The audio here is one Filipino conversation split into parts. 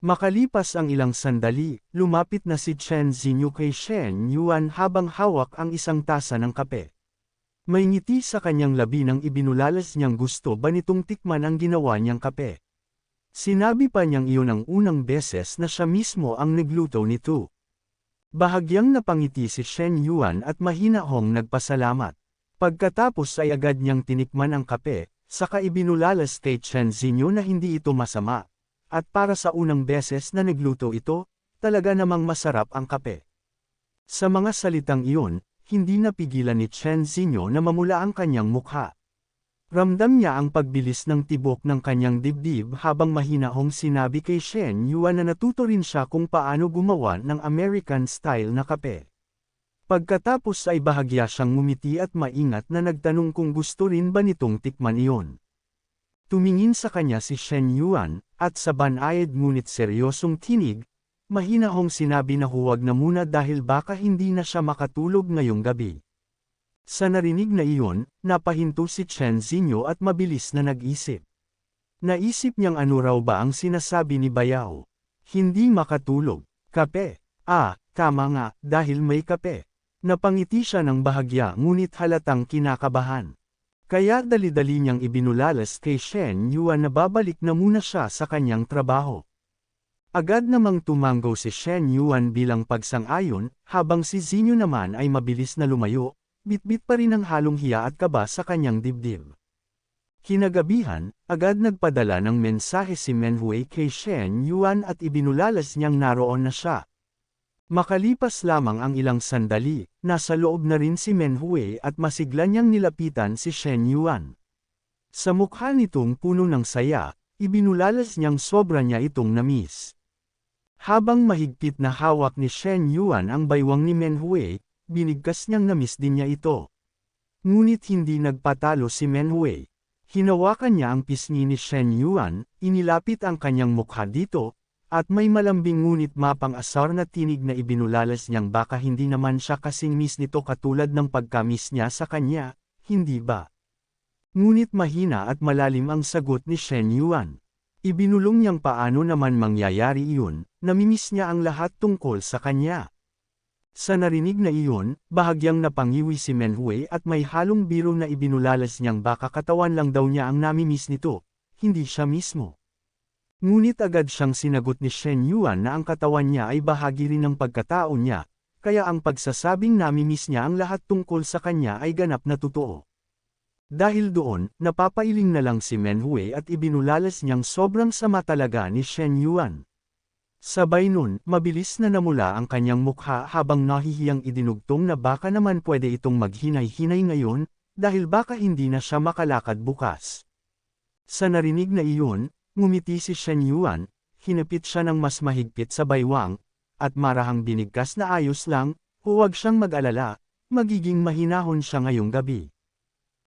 Makalipas ang ilang sandali, lumapit na si Chen Zinyu kay Shen Yuan habang hawak ang isang tasa ng kape. May ngiti sa kanyang labi nang ibinulalas niyang gusto ba nitong tikman ang ginawa niyang kape. Sinabi pa niyang iyon ang unang beses na siya mismo ang nagluto nito. Bahagyang napangiti si Shen Yuan at mahinahong nagpasalamat. Pagkatapos ay agad niyang tinikman ang kape, saka ibinulalas kay Chen Zinyu na hindi ito masama. At para sa unang beses na nagluto ito, talaga namang masarap ang kape. Sa mga salitang iyon, hindi napigilan ni Chen Zinyo na mamula ang kanyang mukha. Ramdam niya ang pagbilis ng tibok ng kanyang dibdib habang mahinahong sinabi kay Shen Yuan na natuto rin siya kung paano gumawa ng American-style na kape. Pagkatapos ay bahagya siyang ngumiti at maingat na nagtanong kung gusto rin ba nitong tikman iyon. Tumingin sa kanya si Shen Yuan, at sa banayad ngunit seryosong tinig, mahinahong sinabi na huwag na muna dahil baka hindi na siya makatulog ngayong gabi. Sa narinig na iyon, napahinto si Chen Zinyo at mabilis na nag-isip. Naisip niyang ano raw ba ang sinasabi ni Bayao. Hindi makatulog. Kape. Ah, tama nga, dahil may kape. Napangiti siya ng bahagya ngunit halatang kinakabahan. Kaya dali-dali niyang ibinulalas kay Shen Yuan na babalik na muna siya sa kanyang trabaho. Agad namang tumanggo si Shen Yuan bilang pagsang-ayon, habang si Zinyo naman ay mabilis na lumayo, bitbit pa rin ang halong hiya at kaba sa kanyang dibdib. Kinagabihan, agad nagpadala ng mensahe si Menhui kay Shen Yuan at ibinulalas niyang naroon na siya. Makalipas lamang ang ilang sandali, nasa loob na rin si Menhui at masigla niyang nilapitan si Shen Yuan. Sa mukha nitong puno ng saya, ibinulalas niyang sobra niya itong namis. Habang mahigpit na hawak ni Shen Yuan ang baywang ni Menhui, binigkas niyang namis din niya ito. Ngunit hindi nagpatalo si Menhui. Hinawakan niya ang pisngi ni Shen Yuan, inilapit ang kanyang mukha dito, at may malambing ngunit mapang-asar na tinig na ibinulalas niyang baka hindi naman siya kasing miss nito katulad ng pagkamis niya sa kanya, hindi ba? Ngunit mahina at malalim ang sagot ni Shen Yuan. Ibinulong niyang paano naman mangyayari iyon, namimiss niya ang lahat tungkol sa kanya. Sa narinig na iyon, bahagyang napangiwi si Menhui at may halong biro na ibinulalas niyang baka katawan lang daw niya ang namimiss nito, hindi siya mismo. Ngunit agad siyang sinagot ni Shen Yuan na ang katawan niya ay bahagi rin ng pagkatao niya, kaya ang pagsasabing namimiss niya ang lahat tungkol sa kanya ay ganap na totoo. Dahil doon, napapailing na lang si Menhui at ibinulalas niyang sobrang sama talaga ni Shen Yuan. Sabay nun, mabilis na namula ang kanyang mukha habang nahihiyang idinugtong na baka naman pwede itong maghinay-hinay ngayon, dahil baka hindi na siya makalakad bukas. Sa narinig na iyon, Ngumiti si Shen Yuan, hinapit siya ng mas mahigpit sa baywang, at marahang binigkas na ayos lang, huwag siyang mag-alala, magiging mahinahon siya ngayong gabi.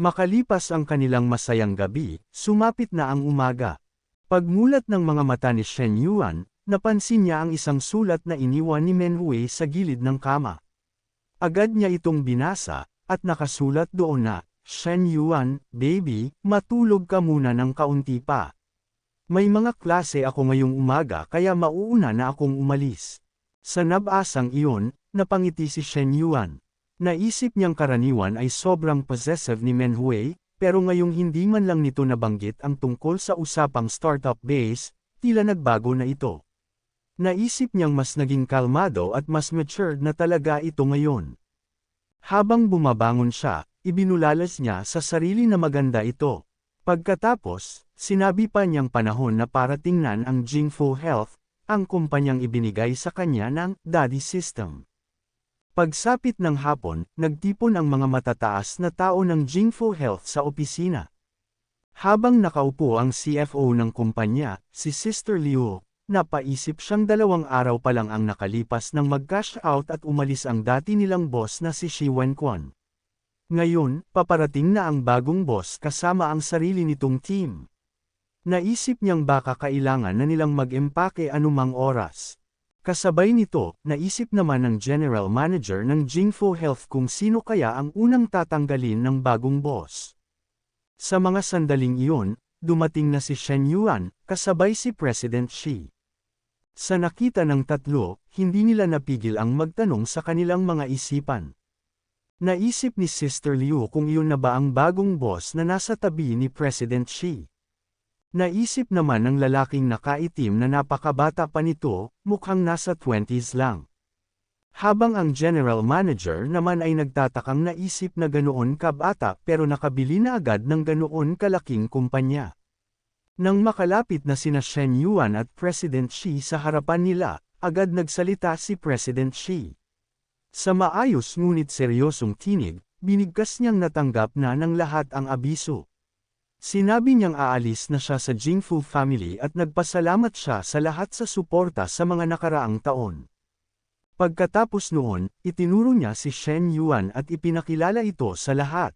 Makalipas ang kanilang masayang gabi, sumapit na ang umaga. Pagmulat ng mga mata ni Shen Yuan, napansin niya ang isang sulat na iniwan ni Menhui sa gilid ng kama. Agad niya itong binasa, at nakasulat doon na, Shen Yuan, baby, matulog ka muna ng kaunti pa. May mga klase ako ngayong umaga kaya mauuna na akong umalis. Sa nabasang iyon, napangiti si Shen Yuan. Naisip niyang karaniwan ay sobrang possessive ni Menhui, pero ngayong hindi man lang nito nabanggit ang tungkol sa usapang startup base, tila nagbago na ito. Naisip niyang mas naging kalmado at mas matured na talaga ito ngayon. Habang bumabangon siya, ibinulalas niya sa sarili na maganda ito. Pagkatapos, sinabi pa niyang panahon na para tingnan ang Jingfu Health, ang kumpanyang ibinigay sa kanya ng Daddy System. Pagsapit ng hapon, nagtipon ang mga matataas na tao ng Jingfu Health sa opisina. Habang nakaupo ang CFO ng kumpanya, si Sister Liu, napaisip siyang dalawang araw pa lang ang nakalipas nang mag-cash out at umalis ang dati nilang boss na si Shi Wenquan. Ngayon, paparating na ang bagong boss kasama ang sarili nitong team. Naisip niyang baka kailangan na nilang mag-empake anumang oras. Kasabay nito, naisip naman ng general manager ng Jingfo Health kung sino kaya ang unang tatanggalin ng bagong boss. Sa mga sandaling iyon, dumating na si Shen Yuan, kasabay si President Xi. Sa nakita ng tatlo, hindi nila napigil ang magtanong sa kanilang mga isipan. Naisip ni Sister Liu kung iyon na ba ang bagong boss na nasa tabi ni President Xi. Naisip naman ng lalaking nakaitim na napakabata pa nito, mukhang nasa 20s lang. Habang ang general manager naman ay nagtatakang naisip na ganoon kabata pero nakabili na agad ng ganoon kalaking kumpanya. Nang makalapit na sina Shen Yuan at President Xi sa harapan nila, agad nagsalita si President Xi. Sa maayos ngunit seryosong tinig, binigkas niyang natanggap na ng lahat ang abiso. Sinabi niyang aalis na siya sa Jingfu family at nagpasalamat siya sa lahat sa suporta sa mga nakaraang taon. Pagkatapos noon, itinuro niya si Shen Yuan at ipinakilala ito sa lahat.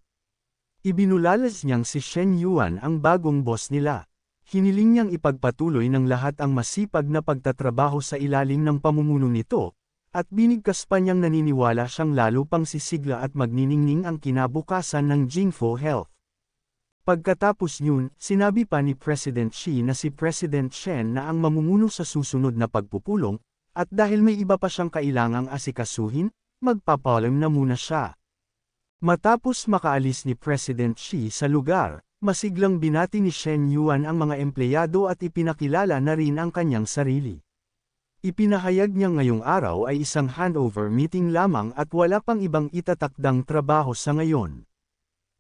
Ibinulalas niyang si Shen Yuan ang bagong boss nila. Hiniling niyang ipagpatuloy ng lahat ang masipag na pagtatrabaho sa ilalim ng pamumuno nito, at binigkas pa niyang naniniwala siyang lalo pang sisigla at magniningning ang kinabukasan ng Jingfo Health. Pagkatapos yun, sinabi pa ni President Xi na si President Shen na ang mamumuno sa susunod na pagpupulong, at dahil may iba pa siyang kailangang asikasuhin, magpapalim na muna siya. Matapos makaalis ni President Xi sa lugar, masiglang binati ni Shen Yuan ang mga empleyado at ipinakilala na rin ang kanyang sarili. Ipinahayag niya ngayong araw ay isang handover meeting lamang at wala pang ibang itatakdang trabaho sa ngayon.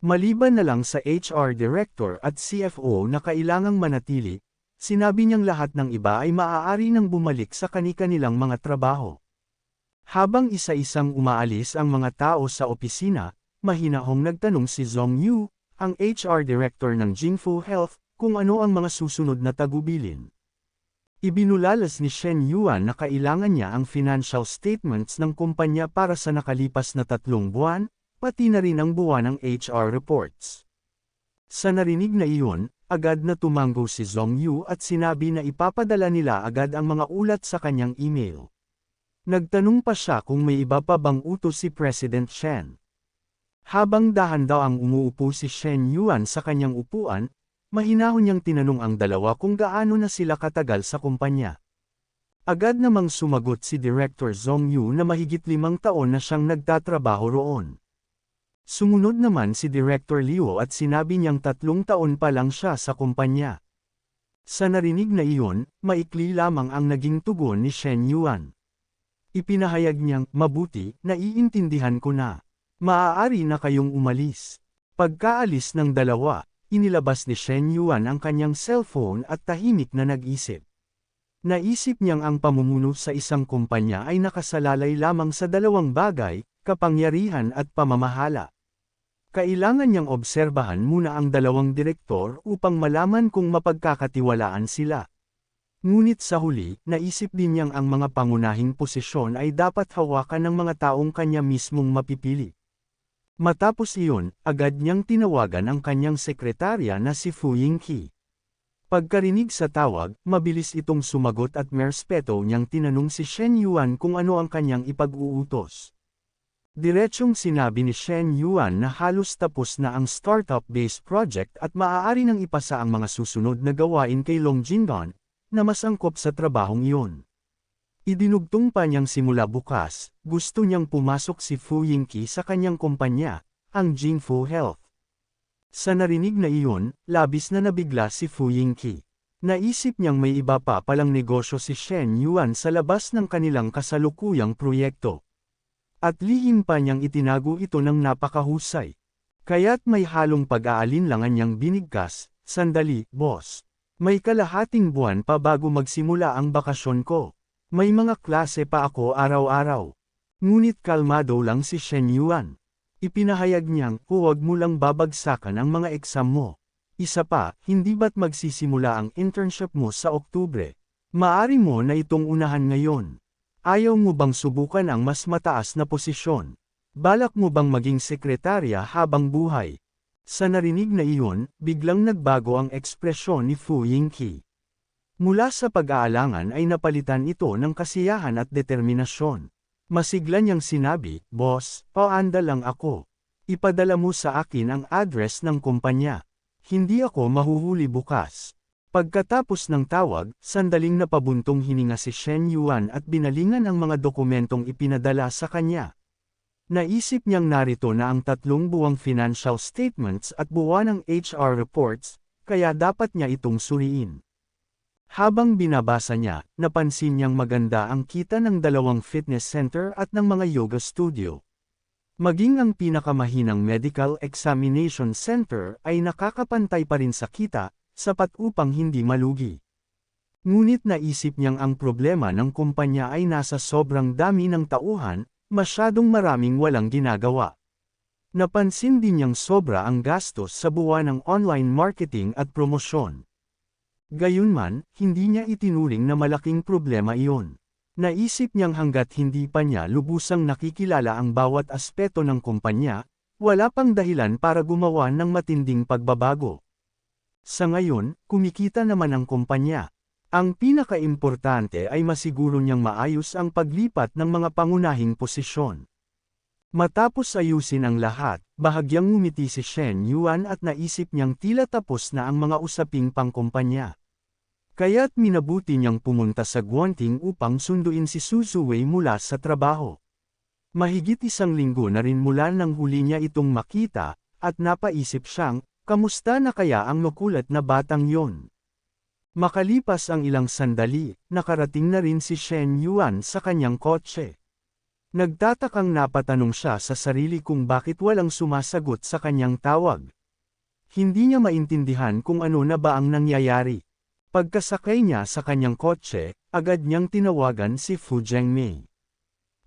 Maliban na lang sa HR Director at CFO na kailangang manatili, Sinabi niyang lahat ng iba ay maaari nang bumalik sa kani-kanilang mga trabaho. Habang isa-isang umaalis ang mga tao sa opisina, mahinahong nagtanong si Zong Yu, ang HR Director ng Jingfu Health, kung ano ang mga susunod na tagubilin. Ibinulalas ni Shen Yuan na kailangan niya ang financial statements ng kumpanya para sa nakalipas na tatlong buwan, pati na rin ang buwan ng HR reports. Sa narinig na iyon, Agad na tumanggo si Zong Yu at sinabi na ipapadala nila agad ang mga ulat sa kanyang email. Nagtanong pa siya kung may iba pa bang utos si President Shen. Habang dahan daw ang umuupo si Shen Yuan sa kanyang upuan, mahinahon niyang tinanong ang dalawa kung gaano na sila katagal sa kumpanya. Agad namang sumagot si Director Zong Yu na mahigit limang taon na siyang nagtatrabaho roon. Sumunod naman si Director Liu at sinabi niyang tatlong taon pa lang siya sa kumpanya. Sa narinig na iyon, maikli lamang ang naging tugon ni Shen Yuan. Ipinahayag niyang, mabuti, naiintindihan ko na. Maaari na kayong umalis. Pagkaalis ng dalawa, inilabas ni Shen Yuan ang kanyang cellphone at tahimik na nag-isip. Naisip niyang ang pamumuno sa isang kumpanya ay nakasalalay lamang sa dalawang bagay, kapangyarihan at pamamahala. Kailangan niyang obserbahan muna ang dalawang direktor upang malaman kung mapagkakatiwalaan sila. Ngunit sa huli, naisip din niyang ang mga pangunahing posisyon ay dapat hawakan ng mga taong kanya mismong mapipili. Matapos iyon, agad niyang tinawagan ang kanyang sekretarya na si Fu Yingqi. Pagkarinig sa tawag, mabilis itong sumagot at merspeto niyang tinanong si Shen Yuan kung ano ang kanyang ipag-uutos. Diretsyong sinabi ni Shen Yuan na halos tapos na ang startup-based project at maaari nang ipasa ang mga susunod na gawain kay Long Jingdon, na masangkop sa trabahong iyon. Idinugtong pa niyang simula bukas, gusto niyang pumasok si Fu Yingqi sa kanyang kumpanya, ang Jingfu Health. Sa narinig na iyon, labis na nabigla si Fu Yingqi. Naisip niyang may iba pa palang negosyo si Shen Yuan sa labas ng kanilang kasalukuyang proyekto. At lihim pa niyang itinago ito ng napakahusay. Kaya't may halong pag-aalinlangan niyang binigkas, sandali, boss. May kalahating buwan pa bago magsimula ang bakasyon ko. May mga klase pa ako araw-araw. Ngunit kalmado lang si Shen Yuan. Ipinahayag niyang, huwag mo lang babagsakan ang mga eksam mo. Isa pa, hindi ba't magsisimula ang internship mo sa Oktubre? Maari mo na itong unahan ngayon. Ayaw mo bang subukan ang mas mataas na posisyon? Balak mo bang maging sekretarya habang buhay? Sa narinig na iyon, biglang nagbago ang ekspresyon ni Fu Yingqi. Mula sa pag-aalangan ay napalitan ito ng kasiyahan at determinasyon. Masigla niyang sinabi, Boss, paanda lang ako. Ipadala mo sa akin ang address ng kumpanya. Hindi ako mahuhuli bukas. Pagkatapos ng tawag, sandaling napabuntong hininga si Shen Yuan at binalingan ang mga dokumentong ipinadala sa kanya. Naisip niyang narito na ang tatlong buwang financial statements at buwan ng HR reports, kaya dapat niya itong suriin. Habang binabasa niya, napansin niyang maganda ang kita ng dalawang fitness center at ng mga yoga studio. Maging ang pinakamahinang medical examination center ay nakakapantay pa rin sa kita, sapat upang hindi malugi. Ngunit naisip niyang ang problema ng kumpanya ay nasa sobrang dami ng tauhan, masyadong maraming walang ginagawa. Napansin din niyang sobra ang gastos sa buwan ng online marketing at promosyon. Gayunman, hindi niya itinuring na malaking problema iyon. Naisip niyang hanggat hindi pa niya lubusang nakikilala ang bawat aspeto ng kumpanya, wala pang dahilan para gumawa ng matinding pagbabago. Sa ngayon, kumikita naman ang kumpanya. Ang pinakaimportante ay masiguro niyang maayos ang paglipat ng mga pangunahing posisyon. Matapos ayusin ang lahat, bahagyang ngumiti si Shen Yuan at naisip niyang tila tapos na ang mga usaping pangkumpanya. Kaya't minabuti niyang pumunta sa Guanting upang sunduin si Suzuwei mula sa trabaho. Mahigit isang linggo na rin mula nang huli niya itong makita, at napaisip siyang, Kamusta na kaya ang makulat na batang yon? Makalipas ang ilang sandali, nakarating na rin si Shen Yuan sa kanyang kotse. Nagtatakang napatanong siya sa sarili kung bakit walang sumasagot sa kanyang tawag. Hindi niya maintindihan kung ano na ba ang nangyayari. Pagkasakay niya sa kanyang kotse, agad niyang tinawagan si Fu Zhengmei.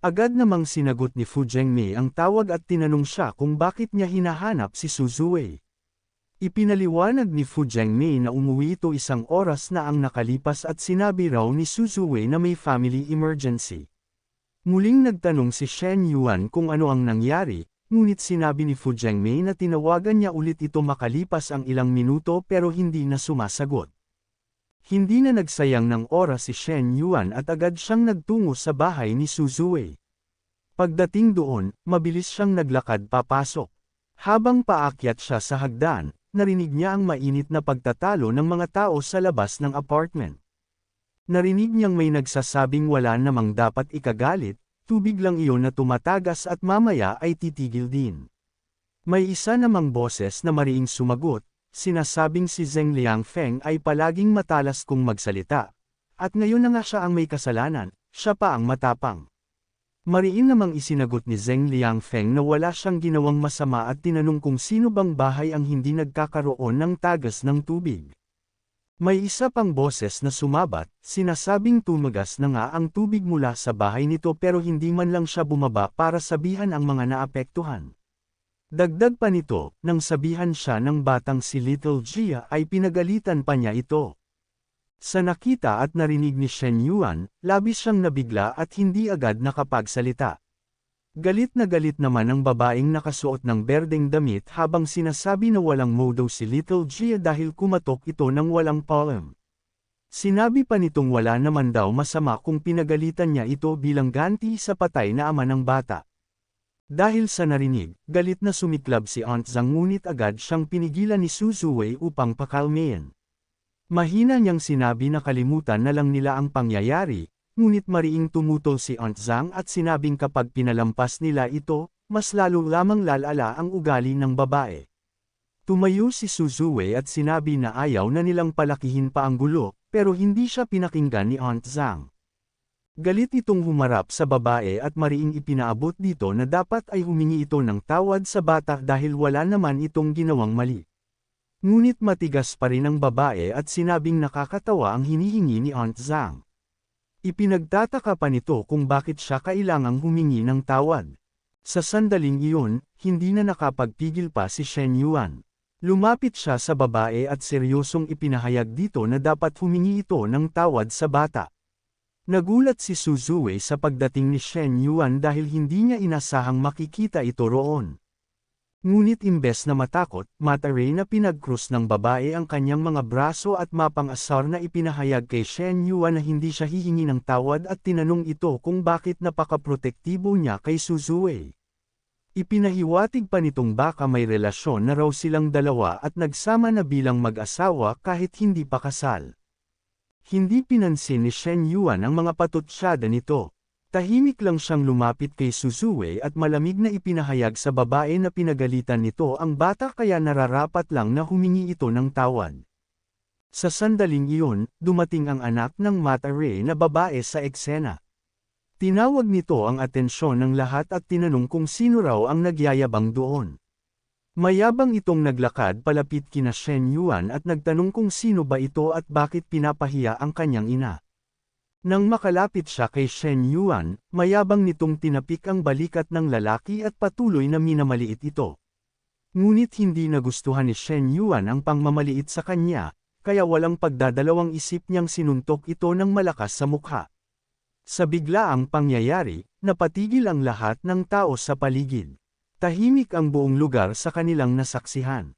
Agad namang sinagot ni Fu Zhengmei ang tawag at tinanong siya kung bakit niya hinahanap si Suzuwei. Ipinaliwanag ni Fu Jiangmei na umuwi ito isang oras na ang nakalipas at sinabi raw ni Suzuwei na may family emergency. Muling nagtanong si Shen Yuan kung ano ang nangyari, ngunit sinabi ni Fu Jiangmei na tinawagan niya ulit ito makalipas ang ilang minuto pero hindi na sumasagot. Hindi na nagsayang ng oras si Shen Yuan at agad siyang nagtungo sa bahay ni Suzuwei. Pagdating doon, mabilis siyang naglakad papasok. Habang paakyat siya sa hagdan, narinig niya ang mainit na pagtatalo ng mga tao sa labas ng apartment. Narinig niyang may nagsasabing wala namang dapat ikagalit, tubig lang iyon na tumatagas at mamaya ay titigil din. May isa namang boses na mariing sumagot, sinasabing si Zheng Liangfeng ay palaging matalas kung magsalita. At ngayon na nga siya ang may kasalanan, siya pa ang matapang. Mariin namang isinagot ni Zheng Liangfeng na wala siyang ginawang masama at tinanong kung sino bang bahay ang hindi nagkakaroon ng tagas ng tubig. May isa pang boses na sumabat, sinasabing tumagas na nga ang tubig mula sa bahay nito pero hindi man lang siya bumaba para sabihan ang mga naapektuhan. Dagdag pa nito, nang sabihan siya ng batang si Little Gia ay pinagalitan pa niya ito. Sa nakita at narinig ni Shen Yuan, labis siyang nabigla at hindi agad nakapagsalita. Galit na galit naman ang babaeng nakasuot ng berdeng damit habang sinasabi na walang modo si Little Gia dahil kumatok ito ng walang palm. Sinabi pa nitong wala naman daw masama kung pinagalitan niya ito bilang ganti sa patay na ama ng bata. Dahil sa narinig, galit na sumiklab si Aunt Zhang ngunit agad siyang pinigilan ni Suzuwei upang pakalmayan. Mahina niyang sinabi na kalimutan na lang nila ang pangyayari, ngunit mariing tumutol si Aunt Zhang at sinabing kapag pinalampas nila ito, mas lalo lamang lalala ang ugali ng babae. Tumayo si Suzuwe at sinabi na ayaw na nilang palakihin pa ang gulo, pero hindi siya pinakinggan ni Aunt Zhang. Galit itong humarap sa babae at mariing ipinaabot dito na dapat ay humingi ito ng tawad sa bata dahil wala naman itong ginawang mali. Ngunit matigas pa rin ang babae at sinabing nakakatawa ang hinihingi ni Aunt Zhang. Ipinagtataka pa nito kung bakit siya kailangang humingi ng tawad. Sa sandaling iyon, hindi na nakapagpigil pa si Shen Yuan. Lumapit siya sa babae at seryosong ipinahayag dito na dapat humingi ito ng tawad sa bata. Nagulat si Suzuwe sa pagdating ni Shen Yuan dahil hindi niya inasahang makikita ito roon. Ngunit imbes na matakot, mataray na pinagkrus ng babae ang kanyang mga braso at mapang-asar na ipinahayag kay Shen Yuan na hindi siya hihingi ng tawad at tinanong ito kung bakit napakaprotektibo niya kay Suzuwei. Ipinahiwatig pa nitong baka may relasyon na raw silang dalawa at nagsama na bilang mag-asawa kahit hindi pa kasal. Hindi pinansin ni Shen Yuan ang mga patutsyada nito. Tahimik lang siyang lumapit kay Suzue at malamig na ipinahayag sa babae na pinagalitan nito ang bata kaya nararapat lang na humingi ito ng tawad. Sa sandaling iyon, dumating ang anak ng Mata Ray na babae sa eksena. Tinawag nito ang atensyon ng lahat at tinanong kung sino raw ang nagyayabang doon. Mayabang itong naglakad palapit kina Shen Yuan at nagtanong kung sino ba ito at bakit pinapahiya ang kanyang ina. Nang makalapit siya kay Shen Yuan, mayabang nitong tinapik ang balikat ng lalaki at patuloy na minamaliit ito. Ngunit hindi nagustuhan ni Shen Yuan ang pangmamaliit sa kanya, kaya walang pagdadalawang isip niyang sinuntok ito ng malakas sa mukha. Sa biglaang pangyayari, napatigil ang lahat ng tao sa paligid. Tahimik ang buong lugar sa kanilang nasaksihan.